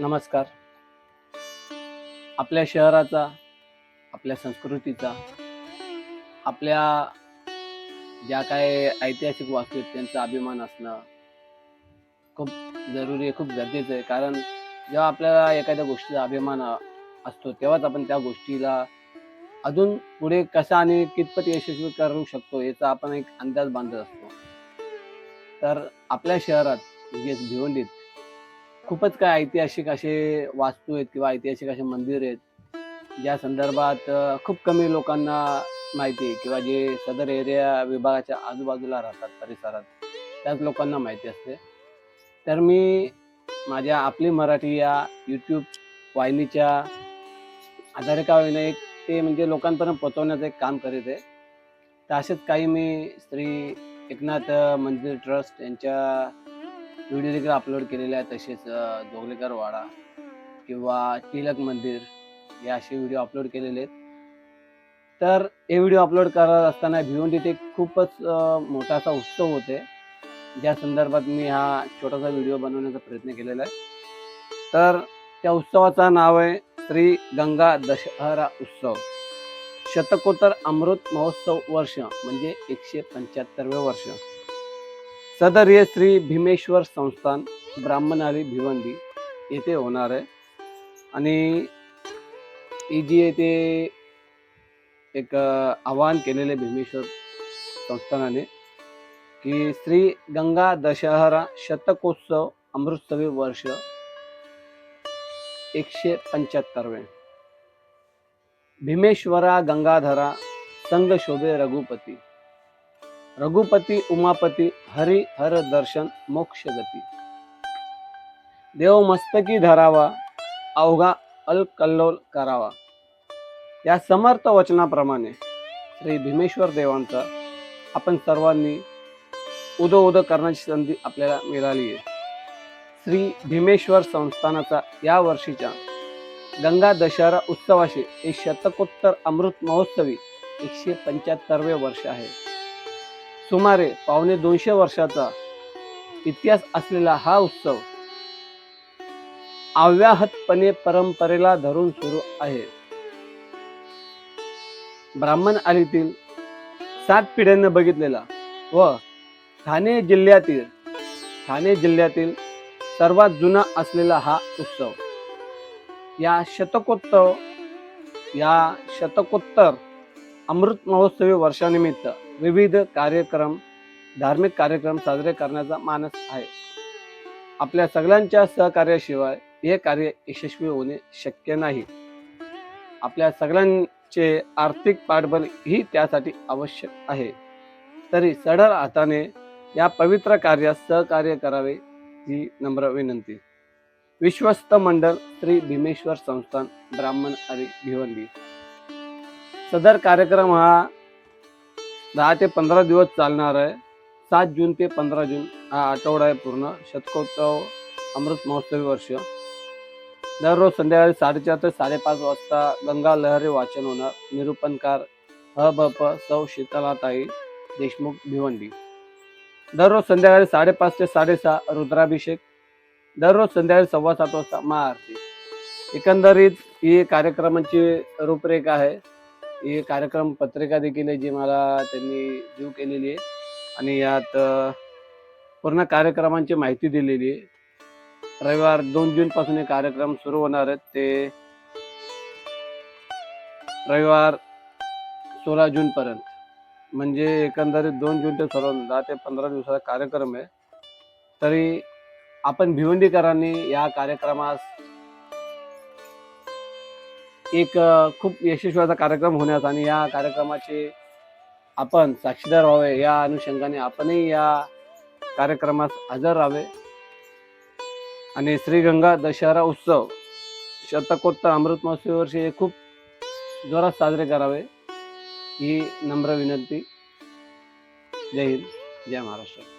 नमस्कार. आपल्या शहराचा आपल्या संस्कृतीचा आपल्या ज्या काय ऐतिहासिक वास्तू आहेत त्यांचा अभिमान असणं खूप जरुरी आहे खूप गरजेचं आहे. कारण जेव्हा आपल्याला एखाद्या गोष्टीचा अभिमान असतो तेव्हाच आपण त्या गोष्टीला अजून पुढे कसा आणि कितपत यशस्वी करू शकतो याचा आपण एक अंदाज बांधत असतो. तर आपल्या शहरात म्हणजेच भिवंडीत खूपच काय ऐतिहासिक असे वास्तू आहेत किंवा ऐतिहासिक असे मंदिर आहेत. ज्या संदर्भात खूप कमी लोकांना माहिती आहे किंवा जे सदर एरिया विभागाच्या आजूबाजूला राहतात परिसरात त्याच लोकांना माहिती असते. तर मी माझ्या आपली मराठी या यूट्यूब वाहिनीच्या आधारे का होईना एक ते म्हणजे लोकांपर्यंत पोचवण्याचं एक काम करीत आहे. तर असेच काही मी श्री एकनाथ मंदिर ट्रस्ट यांच्या व्हिडिओ देखील अपलोड केलेले आहे तसेच जोगलेकर वाडा किंवा टिलक मंदिर हे असे व्हिडिओ अपलोड केलेले आहेत. तर हे व्हिडिओ अपलोड करत असताना भिवंडी ते खूपच मोठासा मोठा असा उत्सव होते. ज्या संदर्भात मी हा छोटासा व्हिडिओ बनवण्याचा प्रयत्न केलेला आहे. तर त्या उत्सवाचं नाव आहे श्री गंगा दशहरा उत्सव. शतकोत्तर अमृत महोत्सव वर्ष म्हणजे एकशे पंच्याहत्तरवे वर्ष. सदर हे श्री भीमेश्वर संस्थान ब्राह्मणारी भिवंडी येथे होणार आहे. आणि ही जी आहे ते एक आवाहन केलेले भीमेश्वर संस्थानाने की श्री गंगा दशहरा शतकोत्सव अमृतसवी वर्ष एकशे पंच्याहत्तरवे. भीमेश्वरा गंगाधरा संघ शोभे रघुपती. रघुपती उमापती हरी हर दर्शन मोक्ष गती. देव मस्तकी धरावा अवघा अलकल्लोल करावा. या समर्थ वचनाप्रमाणे श्री भीमेश्वर देवांचा आपण सर्वांनी उदो उदो करण्याची संधी आपल्याला मिळाली आहे. श्री भीमेश्वर संस्थानाचा या वर्षीच्या गंगा दशहरा उत्सवाशी एक शतकोत्तर अमृत महोत्सवी एकशे पंच्याहत्तरवे वर्ष आहे. सुमारे पावणे दोनशे वर्षाचा इतिहास असलेला हा उत्सव अव्याहतपणे परंपरेला धरून सुरू आहे. ब्राह्मण आलीतील सात पिढ्यांना बघितलेला व ठाणे जिल्ह्यातील ठाणे जिल्ह्यातील सर्वात जुना असलेला हा उत्सव. या शतकोत्तर या शतकोत्तर अमृत महोत्सवी वर्षानिमित्त विविध कार्यक्रम धार्मिक कार्यक्रम साजरे करण्याचा मानस आहे. आपल्या सगळ्यांच्या सहकार्याशिवाय हे कार्य यशस्वी होणे शक्य नाही. आपल्या सगळ्यांचे आर्थिक पाठबळ ही त्यासाठी आवश्यक आहे. तरी सढळ हाताने या पवित्र कार्यात सहकार्य करावे ही नम्र विनंती. विश्वस्त मंडळ श्री भीमेश्वर संस्थान ब्राह्मण हरी भिवंडी. सदर कार्यक्रम हा दहा ते पंधरा दिवस चालणार आहे. सात जून ते पंधरा जून हा आठवडा आहे पूर्ण. शतकोत्सव अमृत महोत्सवी वर्ष. दररोज संध्याकाळी साडेचार ते साडेपाच वाजता गंगा लहरी वाचन होणार. निरूपणकार ह ब प सौ शीतलाताई देशमुख भिवंडी. दररोज संध्याकाळी साडेपाच ते साडेसहा रुद्राभिषेक. दररोज संध्याकाळी सव्वा सात वाजता महाआरती. एकंदरीत ही कार्यक्रमाची रूपरेखा आहे. ही कार्यक्रम पत्रिका देखील आहे जी मला त्यांनी देऊ केलेली आहे. आणि यात पूर्ण कार्यक्रमांची माहिती दिलेली आहे. रविवार दोन जूनपासून हे कार्यक्रम सुरू होणार आहेत. ते रविवार सोळा जूनपर्यंत म्हणजे एकंदरीत दोन जून ते सोळा दहा ते पंधरा दिवसाचा कार्यक्रम आहे. तरी आपण भिवंडीकरांनी या कार्यक्रमास एक खूप यशस्वीचा कार्यक्रम होण्यास आणि या कार्यक्रमाचे आपण साक्षीदार व्हावे या अनुषंगाने आपणही या कार्यक्रमास हजर राहावे. आणि श्रीगंगा दशहरा उत्सव शतकोत्तर अमृत महोत्सवी वर्षी हे खूप जोरात साजरे करावे ही नम्र विनंती. जय हिंद जय महाराष्ट्र.